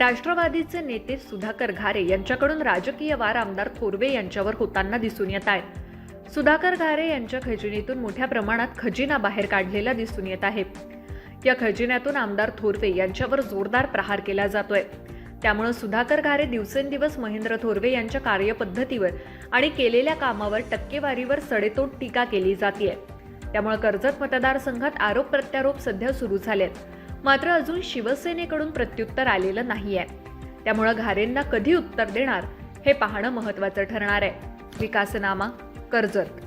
राष्ट्रवादीचे नेते सुधाकर घारे यांच्याकडून राजकीय वार आमदार थोरवे यांच्यावर होताना दिसून येत आहे. सुधाकर घारे यांच्या खजिनीतून मोठ्या प्रमाणात खजिना बाहेर काढलेला दिसून येत आहे. या खजिन्यातून आमदार थोरवे यांच्यावर जोरदार प्रहार केला जातोय. त्यामुळे सुधाकर घारे दिवसेंदिवस महेंद्र थोरवे यांच्या कार्यपद्धतीवर आणि केलेल्या कामावर टक्केवारीवर सडेतोड टीका केली जाते त्यामुळे कर्जत मतदारसंघात आरोप प्रत्यारोप सध्या सुरू झालेत. मात्र अजून शिवसेनेकडून प्रत्युत्तर आलेलं नाहीये. त्यामुळं घारेंना कधी उत्तर देणार हे पाहणं महत्त्वाचं ठरणार आहे. विकासनामा कर्जत